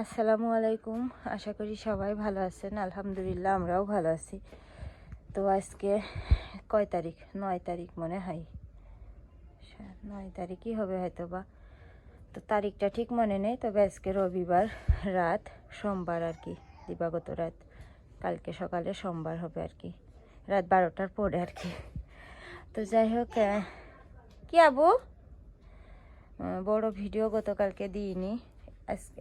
আসসালামু আলাইকুম। আশা করি সবাই ভালো আছেন। আলহামদুলিল্লাহ, আমরাও ভালো আছি। তো আজকে কয় তারিখ? নয় তারিখ মনে হয়। নয় তারিখই হবে হয়তো বা তো তারিখটা ঠিক মনে নেই, তবে আজকে রবিবার রাত, সোমবার আর কি, দিবাগত রাত। কালকে সকালে সোমবার হবে আর কি। রাত বারোটার পরে আর কি। তো যাই হোক কি আবু? বড় ভিডিও গতকালকে দিইনি।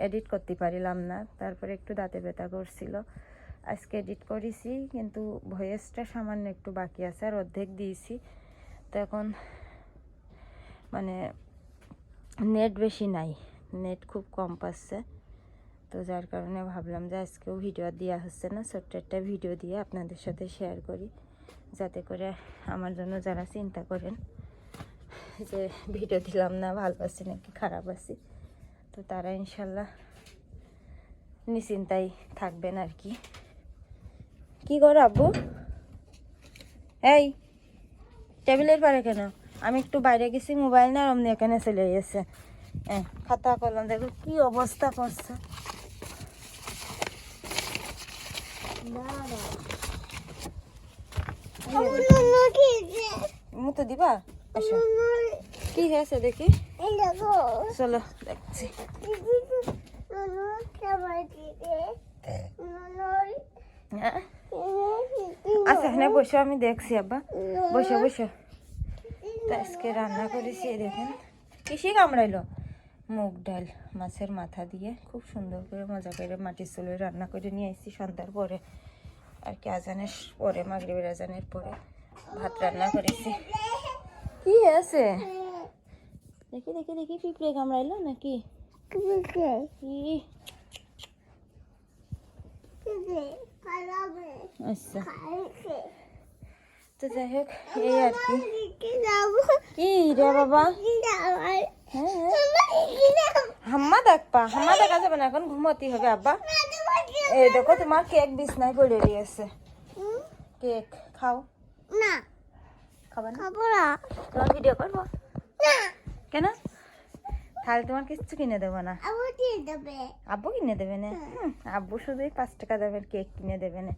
এডিট করতে পারিলাম না। তারপরে একটু দাঁতে ব্যথা করছিল। আজকে এডিট করেছি, কিন্তু ভয়েসটা সামান্য একটু বাকি আছে আর অর্ধেক দিয়েছি। তো এখন মানে নেট বেশি নাই নেট খুব কম পাচ্ছে। তো যার কারণে ভাবলাম যে আজকেও ভিডিও দেওয়া হচ্ছে না, ছোট্ট একটা ভিডিও দিয়ে আপনাদের সাথে শেয়ার করি। যাতে করে আমার জন্য যারা চিন্তা করেন যে ভিডিও দিলাম না, ভালো আছি নাকি খারাপ আছি তো তারা ইনশাল্লাহ নিশ্চিন্তাই থাকবেন আর কি। কি করো আব্বু? এই টেবিলের পারে কেন? আমি একটু বাইরে গেছি মোবাইল না অমনি এখানে চলে গেছে। হ্যাঁ খাতা কলম দেখো কি অবস্থা করছে। মুতো দিবা? কি হয়েছে দেখি। চলো দেখছি। হ্যাঁ? আচ্ছা হ্যাঁ বসো আমি দেখছি আব্বা। বসো বসো। আজকে রান্না করেছি দেখেন। কিসে কামড়াইলো? মুগ ডাল মাছের মাথা দিয়ে। খুব সুন্দর করে মজা করে মাটির চুলে রান্না করে নিয়ে এসেছি সন্ধ্যার পরে। আর কি আজানের পরে মাগরিবের আজানের পরে ভাত রান্না করেছি। কি আছে? দেখি দেখি দেখি পিঁপড়ে কামড়াইলো নাকি? আচ্ছা। তো যাই হোক এই আর কি। কি রে বাবা? হ্যাঁ। হাম্মা দেখবা হাম্মা দেখা যাবে না এখন ঘুমোতে হবে আব্বা। এই দেখো তোমার কেক বিছনায় পড়ে রয়েছে। কেক খাও। খাবা না? তোমার ভিডিও করব? কেন? তাহলে তোমার কিচ্ছু কিনে দেবো না। আব্বু কিনে দেবে না? আব্বু শুধু পাঁচ টাকা দামের কেক কিনে দেবে না।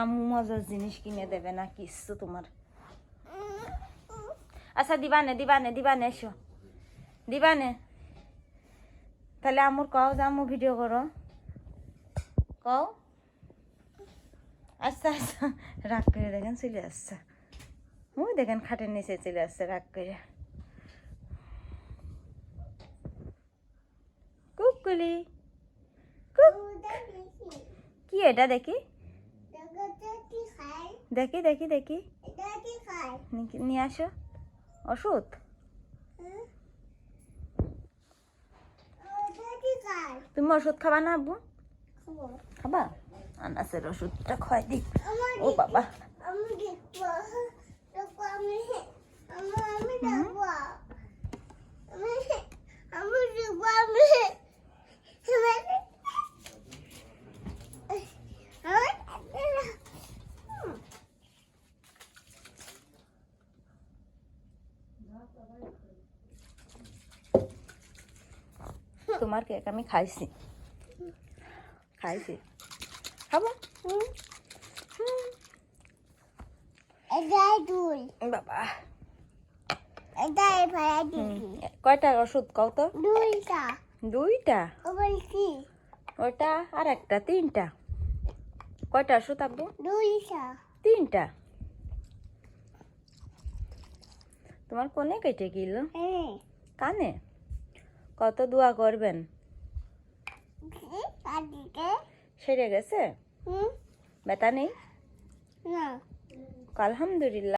আম্মু মজার জিনিস কিনে দেবে না কিচ্ছু তোমার। আচ্ছা দিবানে দিবানে দিবানে এসো। দিবানে। তাহলে আমুর কও যে আম্মু ভিডিও করো। কও। আচ্ছা আচ্ছা রাগ করে দেখেন চলে আসছে। ওই দেখেন খাটের নিচে চলে আসছে রাগ করে। কুকুলি। কি এটা দেখি? দেখি দেখি দেখি নিয়ে আসো। ওষুধ? তুমি ওষুধ খাবা না আব্বু? খাবা। আনাসের ওষুধটা খাই দিই। ও বাবা। তোমার কেক আমি খাইছি। খাইছি। খাব? বাবা। হুম, কয়টা ওষুধ কও তো? দুইটা। ওটা আর একটা তিনটা। কয়টা ওষুধ আব্বু? তিনটা। তোমার কোনে কেটে গেল? কানে? কত দোয়া করবেন? সেরে গেছে? ব্যথা নেই? আলহামদুলিল্লাহ।